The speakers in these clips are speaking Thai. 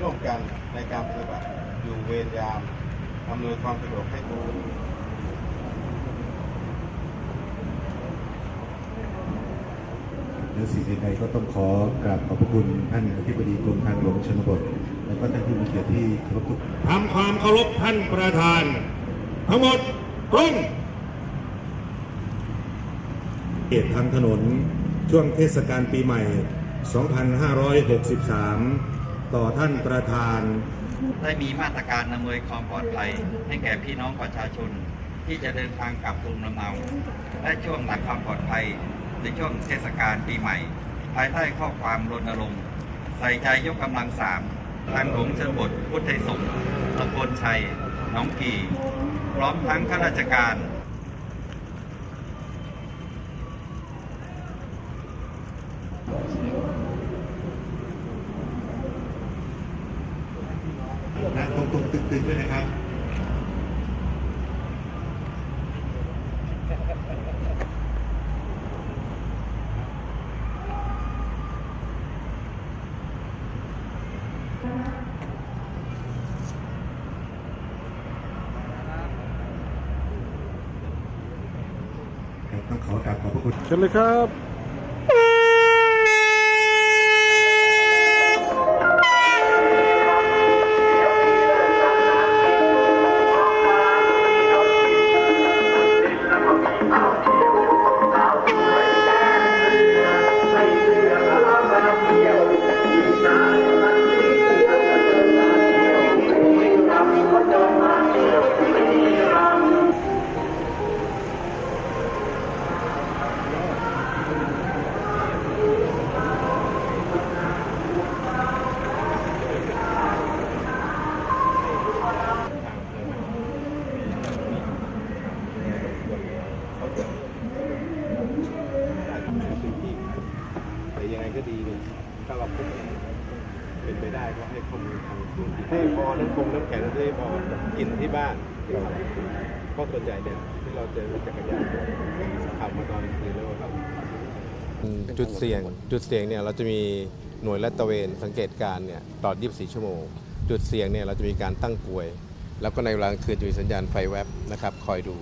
ร่วมกันในการปฏิบัติอยู่เวรยามอำนวยความสะดวกให้ผู้เหนือสิ่งใดก็ต้องขอกราบขอบพระคุณท่านอธิบดีกรมทางหลวงชนบท และก็ท่านผู้มีเกียรติที่เคารพทุกทำความเคารพท่านประธาน ทั้งหมดตรงเหตุทางถนนช่วงเทศกาลปีใหม่ 2563 ต่อท่านประธาน ได้มีมาตรการอำนวยความปลอดภัย ให้แก่พี่น้องประชาชน ที่จะเดินทางกลับภูมิลำเนาและช่วงหลักความปลอดภัยในช่วงเทศกาลปีใหม่ ภายใต้ข้อความรณรงค์ใส่ใจยกกำลังสามทางหลวงชนบทพุทธไทยสงฆ์ตำบลชัย น้องกี พร้อมทั้งข้าราชการ นั่ง ตรงๆตึงด้วยนะครับครับต้องขอกราบขอบพระคุณเชิญเลยครับ ยังไงก็ดีเนี่ยถ้าเราพบเป็นไปได้ก็ให้ข้อมูลทางให้พอน้ำคงน้ำแข็งได้พอกินที่บ้านเพราะส่วนใหญ่เนี่ยที่เราเจอรถจักรยานขับมาตอนคืนแล้วครับจุดเสี่ยงจุดเสี่ยงเนี่ยเราจะมีหน่วยลาดตระเวนสังเกตการณ์เนี่ยตลอด 24 ชั่วโมง จุดเสี่ยงเนี่ยเราจะมีการตั้งกลวย แล้วก็ในเวลากลางคืนจะมีสัญญาณไฟแวบนะครับ คอยดู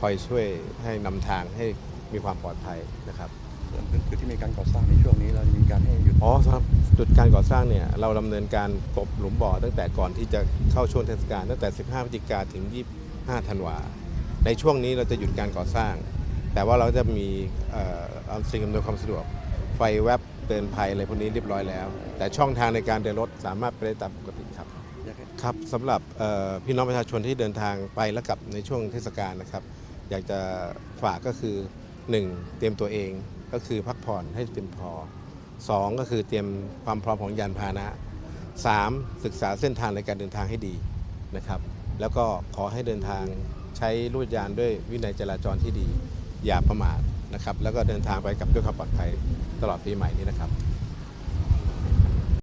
คอยช่วยให้นำทางให้มีความปลอดภัยนะครับ จุดที่มีการก่อสร้างในช่วงนี้เราจะมีการให้หยุดอ๋อสำหรับจุดการก่อสร้างเนี่ยเราดำเนินการกบหลุมบ่อตั้งแต่ก่อนที่จะเข้าช่วงเทศกาลตั้งแต่ 15พฤศจิกาถึง 25 ธันวาในช่วงนี้เราจะหยุดการก่อสร้าง แต่ว่าเราจะมีเอ่อเอาสิ่งอำนวยความสะดวก ไฟแวบเตือนภัยอะไรพวกนี้เรียบร้อยแล้ว แต่ช่องทางในการเดินรถสามารถไปได้ตามปกติครับ อยากให้ครับสำหรับเอ่อพี่น้องประชาชนที่เดินทางไปและกลับในช่วงเทศกาลนะครับ อยากจะฝากก็คือ 1. เตรียมตัวเอง ก็คือพักผ่อนให้เพียงพอ 2. ก็คือเตรียมความพร้อมของยานพาหนะ 3. ศึกษาเส้นทางในการเดินทางให้ดีนะครับ แล้วก็ขอให้เดินทางใช้รูดยานด้วยวินัยจราจรที่ดี อย่าประมาทนะครับ แล้วก็เดินทางไปกับด้วยความปลอดภัยตลอดปีใหม่นี้นะครับ